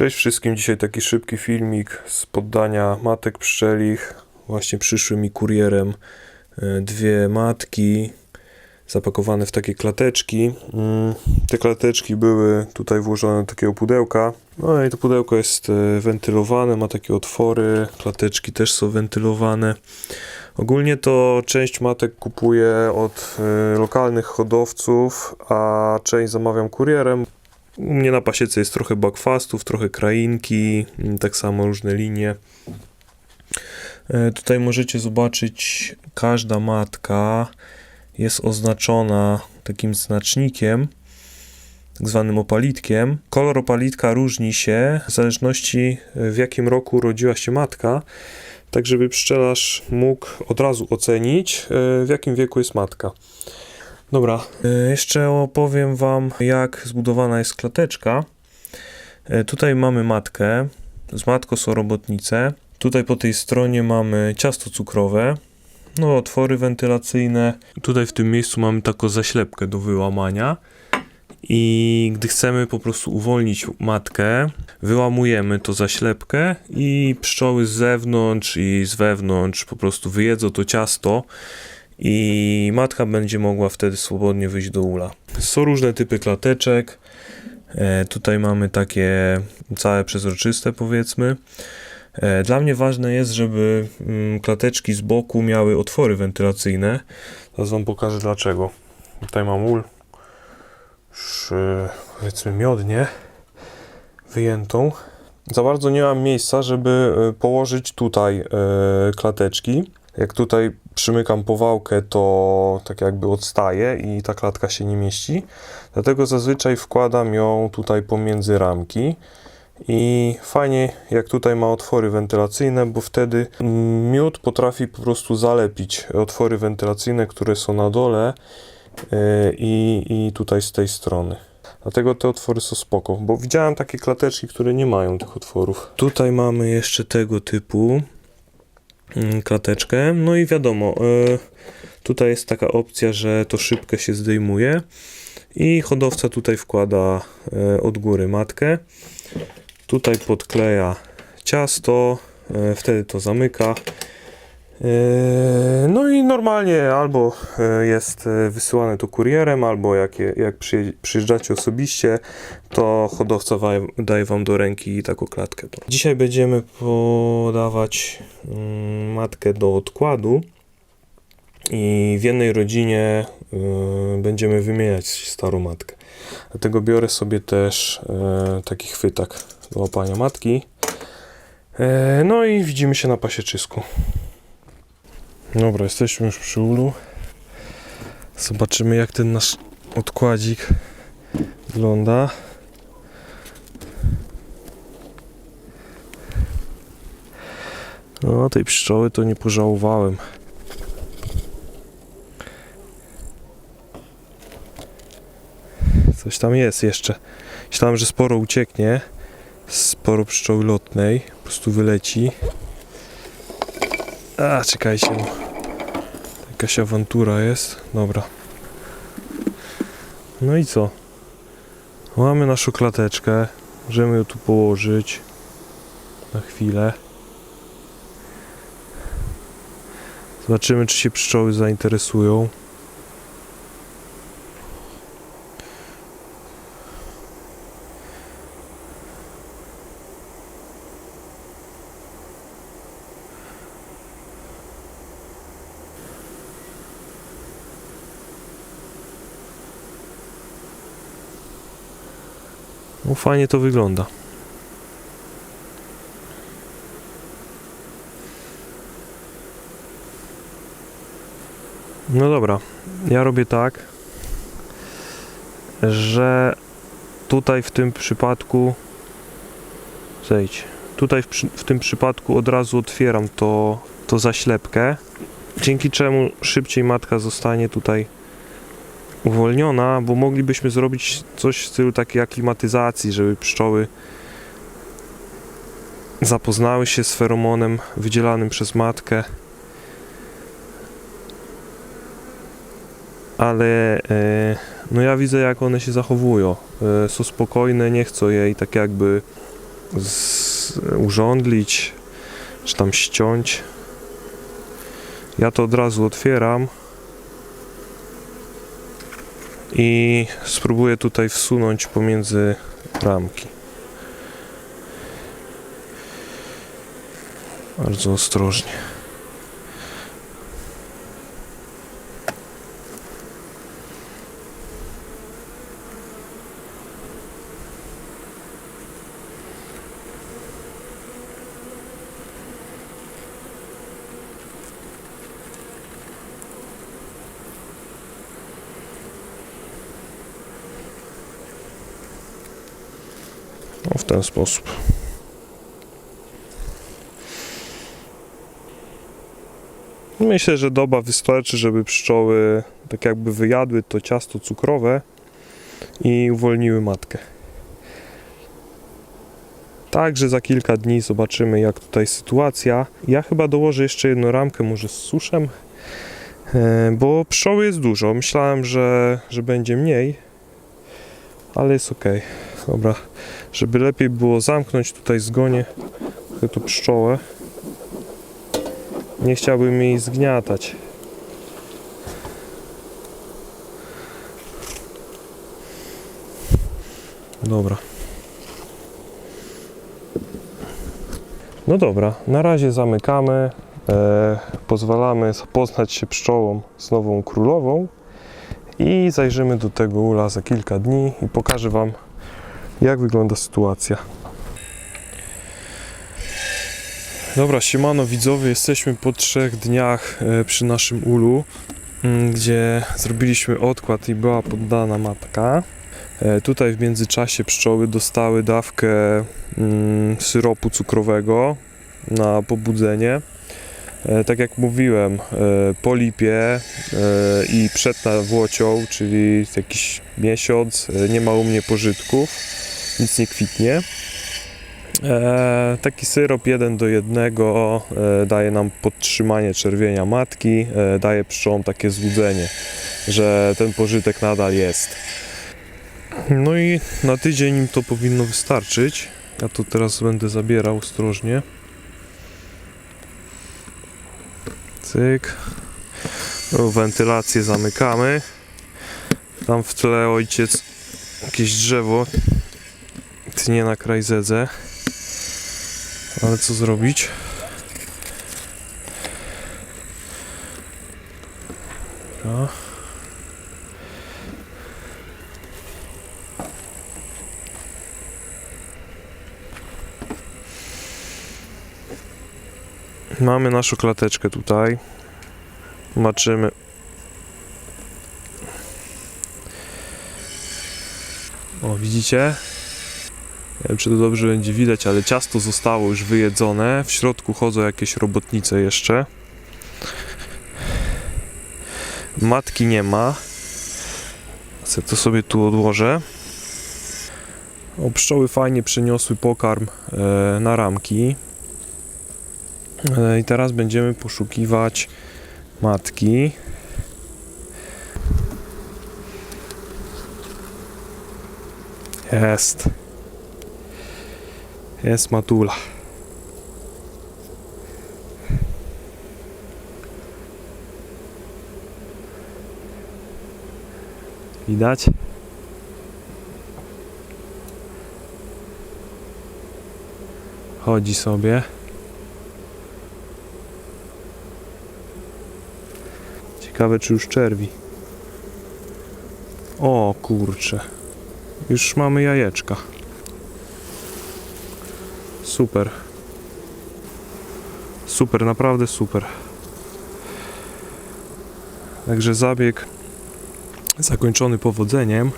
Cześć wszystkim, dzisiaj taki szybki filmik z poddania matek pszczelich. Właśnie przyszły mi kurierem e, dwie matki zapakowane w takie klateczki. Mm, Te klateczki były tutaj włożone do takiego pudełka. No i to pudełko jest e, wentylowane, ma takie otwory, klateczki też są wentylowane. Ogólnie to część matek kupuję od e, lokalnych hodowców, a część zamawiam kurierem. U mnie na pasiece jest trochę backfastów, trochę krainki, mm, tak samo różne linie. E, Tutaj możecie zobaczyć, każda matka jest oznaczona takim znacznikiem, tak zwanym opalitkiem. Kolor opalitka różni się w zależności e, w jakim roku urodziła się matka, tak żeby pszczelarz mógł od razu ocenić e, w jakim wieku jest matka. Dobra, e, jeszcze opowiem Wam, jak zbudowana jest klateczka. E, Tutaj mamy matkę, z matką są robotnice. Tutaj po tej stronie mamy ciasto cukrowe, no otwory wentylacyjne. Tutaj w tym miejscu mamy taką zaślepkę do wyłamania. I gdy chcemy po prostu uwolnić matkę, wyłamujemy to zaślepkę i pszczoły z zewnątrz i z wewnątrz po prostu wyjedzą to ciasto i matka będzie mogła wtedy swobodnie wyjść do ula. Są różne typy klateczek. E, tutaj mamy takie całe przezroczyste powiedzmy. E, Dla mnie ważne jest, żeby mm, klateczki z boku miały otwory wentylacyjne. Teraz Wam pokażę dlaczego. Tutaj mam ul, już powiedzmy miodnie wyjętą. Za bardzo nie mam miejsca, żeby e, położyć tutaj klateczki. Jak tutaj przymykam powałkę, to tak jakby odstaje i ta klatka się nie mieści. Dlatego zazwyczaj wkładam ją tutaj pomiędzy ramki. I fajnie, jak tutaj ma otwory wentylacyjne, bo wtedy miód potrafi po prostu zalepić otwory wentylacyjne, które są na dole yy, i, i tutaj z tej strony. Dlatego te otwory są spoko, bo widziałem takie klateczki, które nie mają tych otworów. Tutaj mamy jeszcze tego typu klateczkę. No i wiadomo, yy, tutaj jest taka opcja, że to szybkę się zdejmuje i hodowca tutaj wkłada yy, od góry matkę. Tutaj podkleja ciasto, e, wtedy to zamyka. E, No i normalnie albo e, jest e, wysyłane to kurierem, albo jak, jak przyje- przyjeżdżacie osobiście, to hodowca daje wam do ręki taką klatkę. Dzisiaj będziemy podawać mm, matkę do odkładu i w jednej rodzinie będziemy wymieniać starą matkę. Dlatego biorę sobie też taki chwytak do łapania matki. No i widzimy się na pasieczysku. Dobra, jesteśmy już przy ulu. Zobaczymy jak ten nasz odkładzik wygląda. No, tej pszczoły to nie pożałowałem. Coś tam jest jeszcze. Myślałem, że sporo ucieknie. Sporo pszczoły lotnej. Po prostu wyleci. A, czekajcie. Jakaś awantura jest. Dobra. No i co? Mamy naszą klateczkę. Możemy ją tu położyć. Na chwilę. Zobaczymy, czy się pszczoły zainteresują. No fajnie to wygląda. No dobra, ja robię tak, że tutaj w tym przypadku zejdź. Tutaj w, w tym przypadku od razu otwieram to, to zaślepkę, dzięki czemu szybciej matka zostanie tutaj uwolniona, bo moglibyśmy zrobić coś w stylu takiej aklimatyzacji, żeby pszczoły zapoznały się z feromonem wydzielanym przez matkę. Ale e, no ja widzę jak one się zachowują. E, są spokojne, nie chcą jej tak jakby z, urządlić, czy tam ściąć. Ja to od razu otwieram i spróbuję tutaj wsunąć pomiędzy ramki. Bardzo ostrożnie. O, w ten sposób. Myślę, że doba wystarczy, żeby pszczoły tak jakby wyjadły to ciasto cukrowe i uwolniły matkę. Także za kilka dni zobaczymy jak tutaj sytuacja. Ja chyba dołożę jeszcze jedną ramkę, może z suszem, e, bo pszczoły jest dużo. Myślałem, że, że będzie mniej, ale jest ok. Dobra, żeby lepiej było zamknąć tutaj zgonię tę pszczołę. Nie chciałbym jej zgniatać. Dobra. No dobra, na razie zamykamy. E, pozwalamy poznać się pszczołom z nową królową i zajrzymy do tego ula za kilka dni i pokażę Wam, jak wygląda sytuacja. Dobra, siemano widzowie, jesteśmy po trzech dniach e, przy naszym ulu, m, gdzie zrobiliśmy odkład i była poddana matka. E, Tutaj w międzyczasie pszczoły dostały dawkę mm, syropu cukrowego na pobudzenie. E, Tak jak mówiłem, po lipie i przed nawłocią, czyli jakiś miesiąc, nie ma u mnie pożytków, nic nie kwitnie. E, taki syrop 1 do 1 e, daje nam podtrzymanie czerwienia matki, e, daje pszczołom takie złudzenie, że ten pożytek nadal jest. No i na tydzień im to powinno wystarczyć. Ja to teraz będę zabierał ostrożnie. Cyk. Wentylację zamykamy. Tam w tle ojciec jakieś drzewo tnie na kraj zedze. Ale co zrobić? Mamy naszą klateczkę tutaj. Zobaczymy. O, widzicie? Nie wiem, czy to dobrze będzie widać, ale ciasto zostało już wyjedzone. W środku chodzą jakieś robotnice jeszcze. Matki nie ma. Se to sobie tu odłożę. O, pszczoły fajnie przyniosły pokarm e, na ramki. E, I teraz będziemy poszukiwać matki. Jest. Jest matula. Widać? Chodzi sobie. Ciekawe, czy już czerwi. O kurcze. Już mamy jajeczka. Super. Super, naprawdę super. Także zabieg zakończony powodzeniem.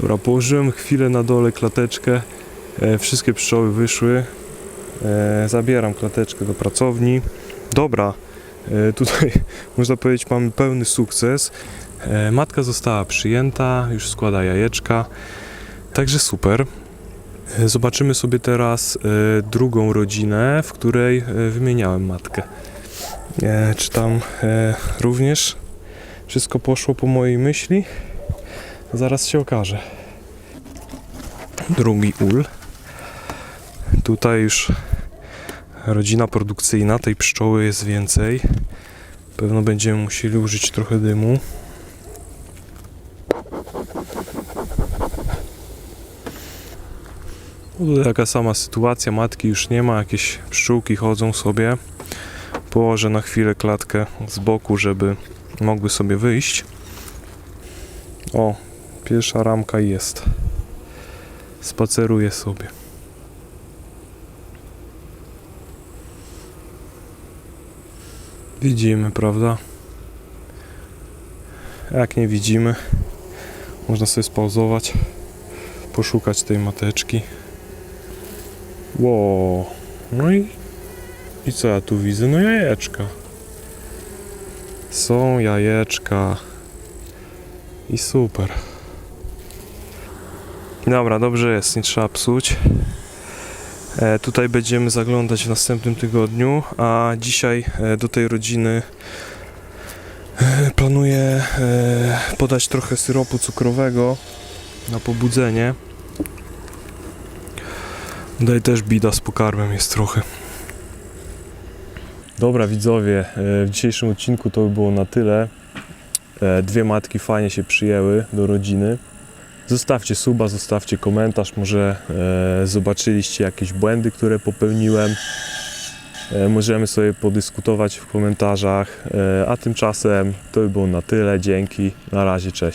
Dobra, położyłem chwilę na dole klateczkę. E, wszystkie pszczoły wyszły. E, zabieram klateczkę do pracowni. Dobra, e, tutaj można powiedzieć mamy pełny sukces. E, matka została przyjęta, już składa jajeczka. Także super. E, Zobaczymy sobie teraz e, drugą rodzinę, w której e, wymieniałem matkę. Czy tam również wszystko poszło po mojej myśli? Zaraz się okaże. Drugi ul. Tutaj już rodzina produkcyjna, tej pszczoły jest więcej. Pewno będziemy musieli użyć trochę dymu. No Tutaj taka sama sytuacja, matki już nie ma, jakieś pszczółki chodzą sobie. Położę na chwilę klatkę z boku, żeby mogły sobie wyjść. O, pierwsza ramka jest. Spaceruje sobie. Widzimy, prawda? Jak nie widzimy, można sobie spauzować, poszukać tej mateczki. Ło, no i, i co ja tu widzę? No jajeczka. Są jajeczka. I super. Dobra, dobrze jest, nie trzeba psuć. E, tutaj będziemy zaglądać w następnym tygodniu, a dzisiaj e, do tej rodziny e, planuję e, podać trochę syropu cukrowego na pobudzenie. Tutaj też bida z pokarmem jest trochę. Dobra widzowie, e, w dzisiejszym odcinku to by było na tyle. E, Dwie matki fajnie się przyjęły do rodziny. Zostawcie suba, zostawcie komentarz, może e, zobaczyliście jakieś błędy, które popełniłem. Możemy sobie podyskutować w komentarzach. A tymczasem to by było na tyle. Dzięki. Na razie, cześć.